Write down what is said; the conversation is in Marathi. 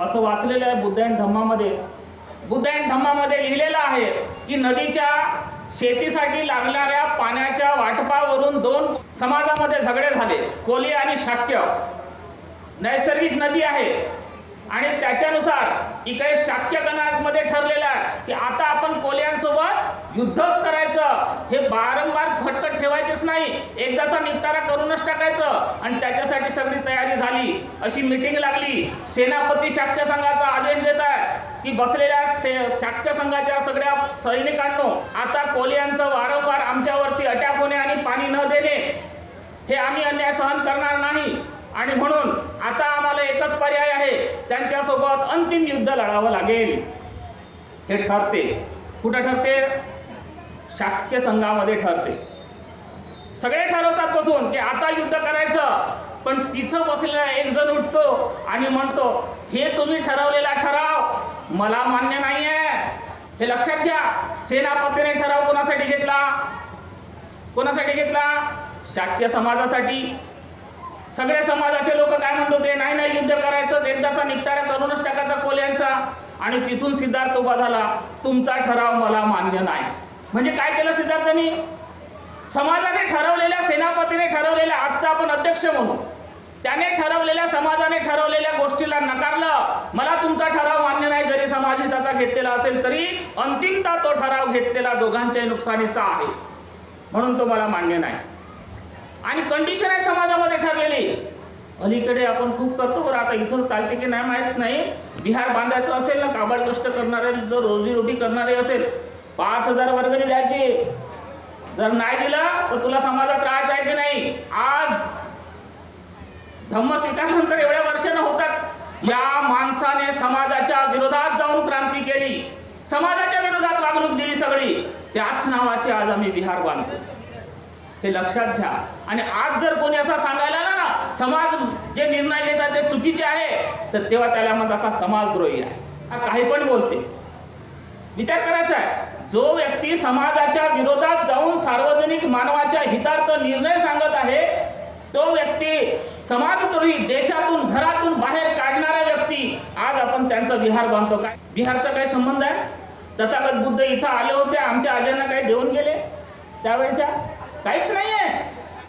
असं वाचलेलं आहे बुद्ध अँड धम्मामध्ये. बुद्ध अँड धम्मामध्ये लिहिलेलं आहे की नदीच्या शेतीसाठी लागणाऱ्या पाण्याच्या वाटपावरून दोन समाजामध्ये झगडे झाले कोली आणि शाक्य. नैसर्गिक नदी आहे. आणि त्याच्यानुसार इकडे शाक्य गणामध्ये ठरलेलं आहे की आता आपण कोल्यांसोबत युद्धच करायचं. हे बारा खटखट नाही. एकदाचा निपटारा करूनच टाकायचं आणि त्याच्यासाठी सगळी तयारी झाली. अशी मिटिंग लागली. सेनापती शाक्य संघाचा आदेश देत आहे की बसलेल्या से शाक्य संघाच्या सगळ्या सैनिकांनो आता कोलियांचं वारंवार आमच्यावरती अटॅक होणे आणि पाणी न देणे हे आम्ही अन्याय सहन करणार नाही. आणि म्हणून आता आम्हाला एकच पर्याय आहे. त्यांच्यासोबत अंतिम युद्ध लढावं लागेल. हे ठरते. कुठं ठरते? शाक्य संघामध्ये ठरते. सगळे ठरवतात बसून की आता युद्ध करायचं. पण तिथं बसलेला एक जण उठतो आणि म्हणतो हे तुम्ही ठरवलेला ठराव मला मान्य नाही आहे हे लक्षात घ्या सेनापतीने ठराव कोणासाठी घेतला? कोणासाठी घेतला? शाक्य समाजासाठी. सगळे समाजाचे लोक काय म्हणत होते नाही नाही युद्ध करायचंच. एकदाचा निपटारा करूनच टाकायचा कोल्यांचा आणि तिथून सिद्धार्थ उभा झाला तुमचा ठराव मला मान्य नाही. म्हणजे काय केलं सिद्धार्थांनी? समाजाने ठरवलेल्या सेनापतीने ठरवलेल्या आजचा आपण अध्यक्ष म्हणू. त्याने ठरवलेल्या समाजाने ठरवलेल्या गोष्टीला नकारलं मला तुमचा ठराव मान्य नाही जरी समाज हिताचा घेतलेला असेल तरी अंतिमता तो ठराव घेतलेला दोघांच्याही नुकसानीचा आहे. म्हणून तो मला मान्य नाही. आणि कंडिशन आहे समाजामध्ये ठरलेली. अलीकडे आपण खूप करतो बरं आता इथं चालते की नाही माहीत नाही. बिहार बांधायचं असेल ना काबाड कष्ट करणारे जर रोजीरोटी करणारे असेल पाच हजार वर्गणी द्यायची. जर नाही दिलं तर तुला समाजात त्रास आहे की नाही? आज धम्म स्वीकारल्यानंतर एवढ्या वर्षानं होतात. ज्या माणसाने समाजाच्या विरोधात जाऊन क्रांती केली समाजाच्या विरोधात वागणूक दिली सगळी त्याच नावाचे आज आम्ही बिहार बांधतो. हे लक्षात घ्या. आणि आज जर कोणी असा सांगायला ना समाज जे निर्णय घेतात ते चुकीचे आहे तर तेव्हा त्याला म्हणतात हा समाजद्रोही आहे. हा काही पण बोलते. विचार करायचा आहे. जो व्यक्ती समाजाच्या विरोधात जाऊन सार्वजनिक मानवाच्या हितार्थ निर्णय सांगत आहे तो व्यक्ती समाजद्रोही देशातून घरातून बाहेर काढणारा व्यक्ती आज आपण त्यांचा विहार बांधतो काय? बिहारचा काय संबंध आहे? तथागत बुद्ध इथं आले होते आमच्या आजांना काही देऊन गेले? त्यावेळच्या? काहीच नाही आहे